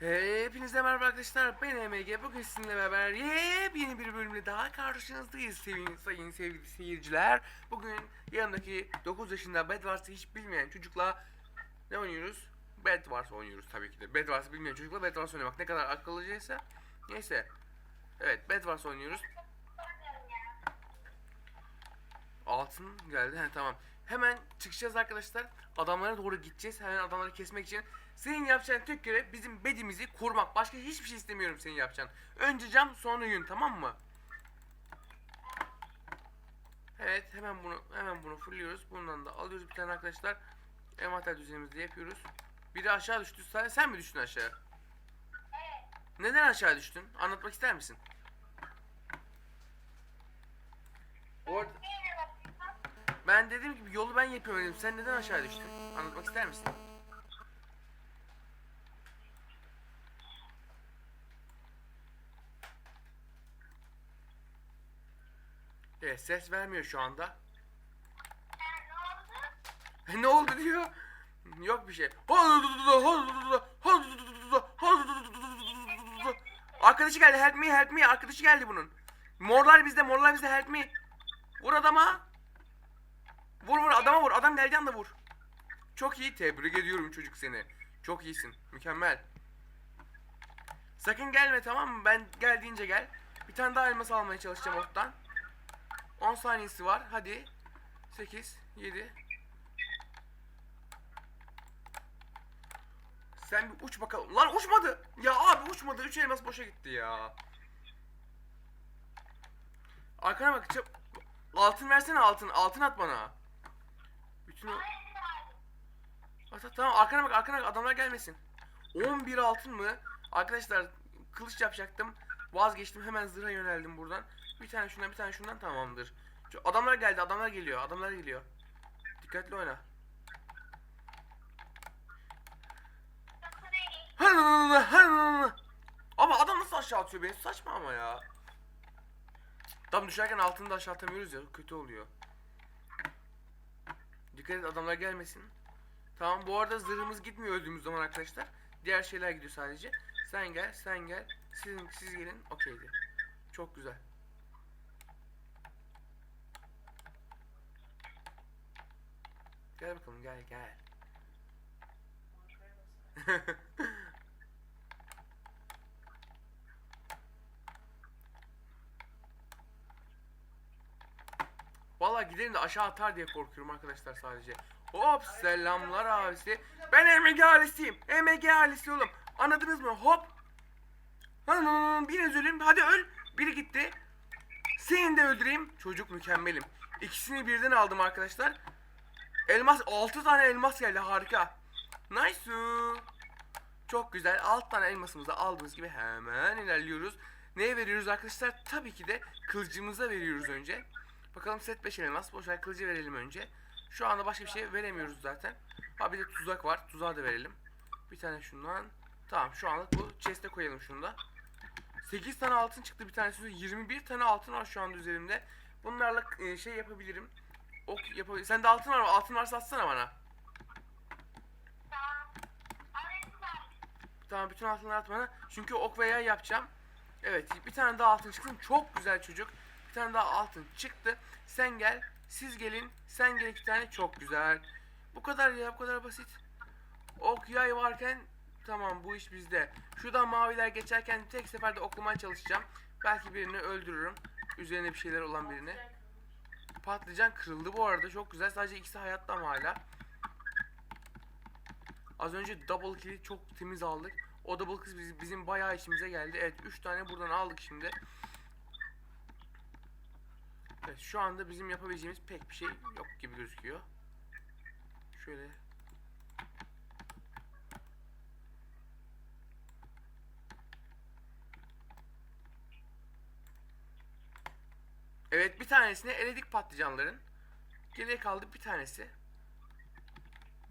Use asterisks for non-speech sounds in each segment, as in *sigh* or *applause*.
Hepinize merhaba arkadaşlar. Ben EMG. Bugün sizinle beraber yepyeni bir bölümle daha karşınızdayız sevgili sayın sevgili seyirciler. Bugün yanındaki 9 yaşında Bedwars'ı hiç bilmeyen çocukla ne oynuyoruz? Bedwars oynuyoruz tabii ki de. Bedwars'ı bilmeyen çocukla Bedwars oynamak ne kadar akıllıcaysa. Neyse. Evet Bedwars oynuyoruz. Altın geldi. He, tamam. Hemen çıkacağız arkadaşlar. Adamlara doğru gideceğiz. Hemen adamları kesmek için. Senin yapacağın tek görev bizim bedimizi kurmak. Başka hiçbir şey istemiyorum senin yapacağın. Önce cam sonra yün tamam mı? Evet hemen bunu hemen bunu fulluyoruz. Bundan da alıyoruz bir tane arkadaşlar. Envanter düzenimizi yapıyoruz. Biri aşağı düştü. Sen, sen mi düştün aşağı? Neden aşağı düştün? Anlatmak ister misin? Orada... Ben dediğim gibi yolu ben yapıyorum dedim. Sen neden aşağı düştün? Anlatmak ister misin? Evet ses vermiyor şu anda. ne oldu diyor? Yok bir şey. Arkadaşı geldi help me help me arkadaşı geldi bunun. Morlar bizde morlar bizde help me. Vur adama. Vur vur adama vur adam geldi anda vur. Çok iyi tebrik ediyorum çocuk seni. Çok iyisin mükemmel. Sakın gelme tamam mı? Ben geldiğince gel. Bir tane daha elmas almaya çalışacağım ortadan. 10 saniyesi var. Hadi. 8, 7. Sen bir uç bakalım. Lan uçmadı. Ya abi uçmadı. 3 elmas boşa gitti ya. Arkana bak. çap- Altın versene altın. Altın at bana. Bütün. At, at, tamam arkana bak arkana bak adamlar gelmesin. 11 altın mı? Arkadaşlar kılıç yapacaktım. Vazgeçtim hemen zırha yöneldim buradan. Bir tane şundan bir tane şundan tamamdır. Adamlar geldi adamlar geliyor adamlar geliyor. Dikkatli oyna. Ama adam nasıl aşağı atıyor beni saçma ama ya. Tam düşerken altını da aşağı atamıyoruz ya kötü oluyor. Dikkat et adamlar gelmesin. Tamam bu arada zırhımız gitmiyor öldüğümüz zaman arkadaşlar. Diğer şeyler gidiyor sadece. Sen gel sen gel. Sizin, siz gelin okeydi. Çok güzel. Gel bakalım gel gel. *laughs* Vallahi gidelim de aşağı atar diye korkuyorum arkadaşlar sadece. Hop selamlar abisi. Ben EMG ailesiyim. EMG ailesi oğlum. Anladınız mı? Hop. Biriniz ölün. Hadi öl. Biri gitti. Seni de öldüreyim. Çocuk mükemmelim. İkisini birden aldım arkadaşlar. Elmas 6 tane elmas geldi harika. Nice. Çok güzel. 6 tane elmasımızı aldığımız gibi hemen ilerliyoruz. Neye veriyoruz arkadaşlar? Tabii ki de kılıcımıza veriyoruz önce. Bakalım set 5 elmas. Boşver kılıcı verelim önce. Şu anda başka bir şey veremiyoruz zaten. Ha bir de tuzak var. Tuzağı da verelim. Bir tane şundan. Tamam şu anlık bu chest'e koyalım şunu da. 8 tane altın çıktı bir tanesi. 21 tane altın var şu anda üzerimde. Bunlarla e, şey yapabilirim. Ok yapabilirim. Sende altın var mı? Altın varsa atsana bana. Tamam bütün altınları at bana. Çünkü ok ve yay yapacağım. Evet bir tane daha altın çıktı. Çok güzel çocuk. Bir tane daha altın çıktı. Sen gel. Siz gelin. Sen gel iki tane. Çok güzel. Bu kadar ya bu kadar basit. Ok yay varken tamam bu iş bizde. Şuradan maviler geçerken tek seferde oklamaya çalışacağım. Belki birini öldürürüm. Üzerine bir şeyler olan birini. Patlıcan kırıldı bu arada. Çok güzel. Sadece ikisi hayatta ama hala. Az önce double kill'i çok temiz aldık. O double kill biz- bizim bayağı işimize geldi. Evet 3 tane buradan aldık şimdi. Evet şu anda bizim yapabileceğimiz pek bir şey yok gibi gözüküyor. Şöyle. Evet bir tanesini eledik patlıcanların. Geriye kaldı bir tanesi.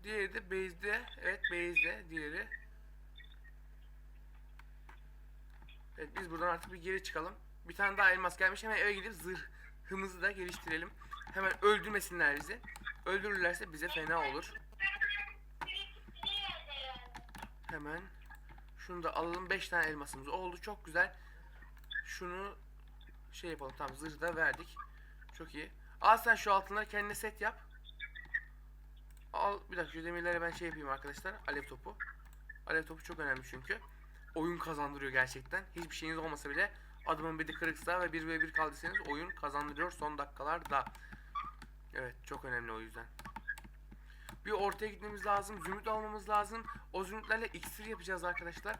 Diğeri de base'de. Evet base'de diğeri. Evet biz buradan artık bir geri çıkalım. Bir tane daha elmas gelmiş. Hemen eve gidip zırhımızı da geliştirelim. Hemen öldürmesinler bizi. Öldürürlerse bize fena olur. Hemen Şunu da alalım. 5 tane elmasımız oldu. Çok güzel. Şunu şey yapalım. Tamam zırhı da verdik. Çok iyi. Al sen şu altınları kendine set yap. Al bir dakika demirlere ben şey yapayım arkadaşlar. Alev topu. Alev topu çok önemli çünkü. Oyun kazandırıyor gerçekten. Hiçbir şeyiniz olmasa bile adımın biri kırıksa ve 1 ve 1 kaldıysanız oyun kazandırıyor son dakikalarda. Evet çok önemli o yüzden. Bir ortaya gitmemiz lazım. Zümrüt almamız lazım. O zümrütlerle iksir yapacağız arkadaşlar.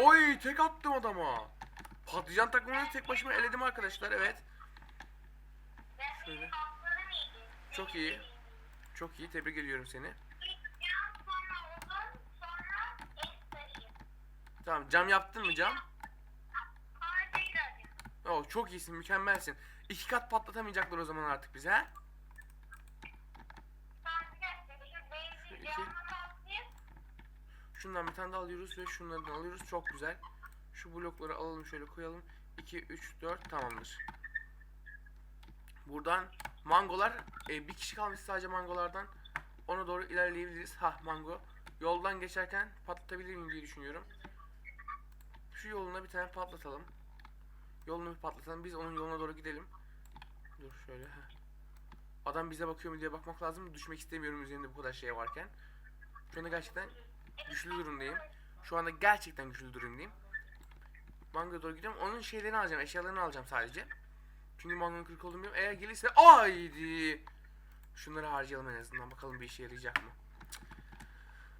Oy tek attım adama. Patlıcan takımını tek başıma eledim arkadaşlar evet. Şöyle. Çok iyi. Çok iyi tebrik ediyorum seni. Tamam cam yaptın mı cam? Oo, çok iyisin mükemmelsin. İki kat patlatamayacaklar o zaman artık bize ha? Şundan bir tane daha alıyoruz ve şunlardan alıyoruz. Çok güzel. Şu blokları alalım şöyle koyalım. 2, 3, 4 tamamdır. Buradan mangolar e, bir kişi kalmış sadece mangolardan. Ona doğru ilerleyebiliriz. Ha mango. Yoldan geçerken patlatabilir miyim diye düşünüyorum. Şu yoluna bir tane patlatalım. Yolunu bir patlatalım. Biz onun yoluna doğru gidelim. Dur şöyle. heh. Adam bize bakıyor mu diye bakmak lazım. Düşmek istemiyorum üzerinde bu kadar şey varken. Şu anda gerçekten güçlü durumdayım. Şu anda gerçekten güçlü durumdayım. Mango'ya doğru gidiyorum. Onun şeylerini alacağım. Eşyalarını alacağım sadece. Çünkü Mango'nun kırık olduğunu biliyorum. Eğer gelirse... Haydi! Şunları harcayalım en azından. Bakalım bir işe yarayacak mı?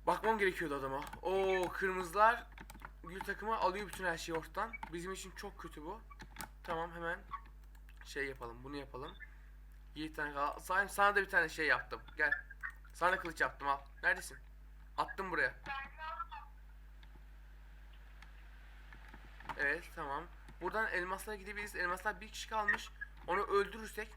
Bakmam gerekiyordu adama. Oo kırmızılar Gül takımı alıyor bütün her şeyi ortadan. Bizim için çok kötü bu. Tamam hemen şey yapalım. Bunu yapalım. 7 tane kaldı. Sana, da bir tane şey yaptım. Gel. Sana kılıç yaptım al. Neredesin? Attım buraya. Evet tamam. Buradan elmaslara gidebiliriz. Elmaslar bir kişi kalmış. Onu öldürürsek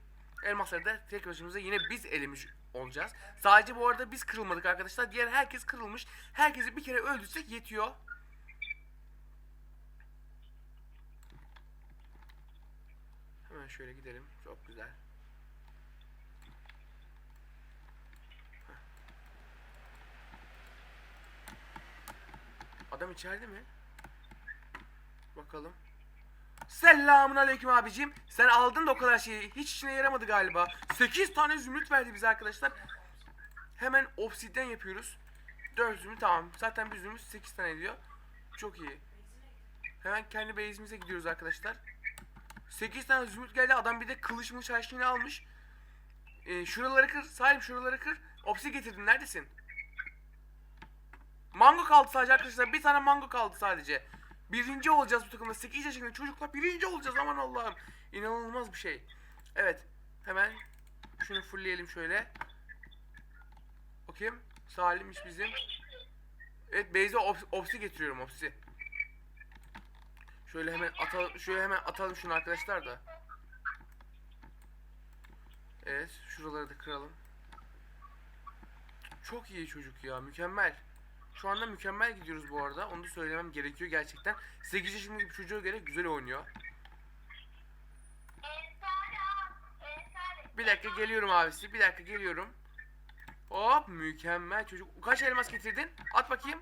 elmasları da tek başımıza yine biz elemiş olacağız. Sadece bu arada biz kırılmadık arkadaşlar. Diğer herkes kırılmış. Herkesi bir kere öldürsek yetiyor. Hemen şöyle gidelim. Çok güzel. Adam içeride mi? Bakalım. Selamun aleyküm abicim. Sen aldın da o kadar şeyi. Hiç işine yaramadı galiba. 8 tane zümrüt verdi bize arkadaşlar. Hemen obsidyen yapıyoruz. 4 zümrüt tamam. Zaten bir zümrüt 8 tane ediyor. Çok iyi. Hemen kendi base'imize gidiyoruz arkadaşlar. 8 tane zümrüt geldi. Adam bir de kılıçmış her almış. Ee, şuraları kır. Salim şuraları kır. Opsi getirdim. Neredesin? Mango kaldı sadece arkadaşlar. Bir tane mango kaldı sadece. Birinci olacağız bu takımda. 8 yaşında çocuklar birinci olacağız. Aman Allah'ım. İnanılmaz bir şey. Evet. Hemen şunu fullleyelim şöyle. Bakayım. Salim'miş bizim. Evet Beyza ops- opsi getiriyorum opsi. Şöyle hemen atalım, şöyle hemen atalım şunu arkadaşlar da. Evet, şuraları da kıralım. Çok iyi çocuk ya, mükemmel. Şu anda mükemmel gidiyoruz bu arada. Onu da söylemem gerekiyor gerçekten. 8 yaşındaki bir çocuğa göre güzel oynuyor. Bir dakika geliyorum abisi. Bir dakika geliyorum. Hop mükemmel çocuk. Kaç elmas getirdin? At bakayım.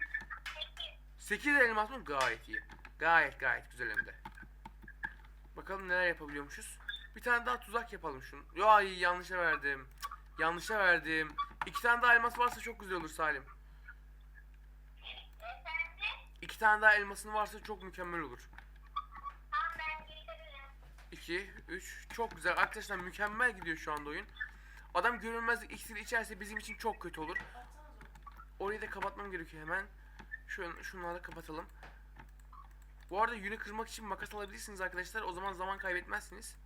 8 elmas mı? Gayet iyi. Gayet gayet güzel hem de. Bakalım neler yapabiliyormuşuz. Bir tane daha tuzak yapalım şunu. Yo ay yanlışa verdim. Yanlışa verdim. İki tane daha elmas varsa çok güzel olur Salim. İki tane daha elmasın varsa çok mükemmel olur. 2, 3. Çok güzel. Arkadaşlar mükemmel gidiyor şu anda oyun. Adam görünmezlik iksiri içerse bizim için çok kötü olur. Orayı da kapatmam gerekiyor hemen. Şunu, şunları kapatalım. Bu arada yünü kırmak için makas alabilirsiniz arkadaşlar. O zaman zaman kaybetmezsiniz.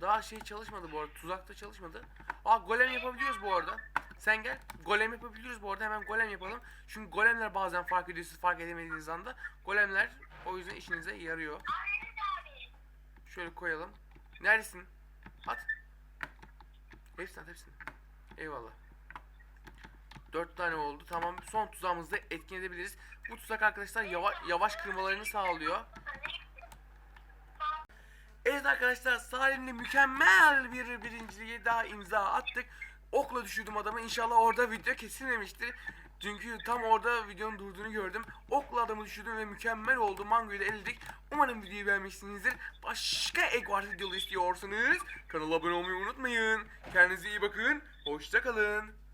Daha şey çalışmadı bu arada. Tuzakta çalışmadı. Aa golem yapabiliyoruz bu arada. Sen gel. Golem yapabiliyoruz bu arada. Hemen golem yapalım. Çünkü golemler bazen fark ediyor siz fark edemediğiniz anda. Golemler o yüzden işinize yarıyor. Şöyle koyalım. Neredesin? At. Hepsini at hepsini. Eyvallah. Dört tane oldu. Tamam. Son tuzağımızı da etkin edebiliriz. Bu tuzak arkadaşlar yavaş, yavaş kırmalarını sağlıyor. Evet arkadaşlar Salim'le mükemmel bir birinciliğe daha imza attık. Okla düşürdüm adamı. İnşallah orada video kesilmemiştir. Çünkü tam orada videonun durduğunu gördüm. Okla adamı düşürdüm ve mükemmel oldu. Mango'yu da eledik. Umarım videoyu beğenmişsinizdir. Başka Egg videolu istiyorsanız kanala abone olmayı unutmayın. Kendinize iyi bakın. Hoşça kalın.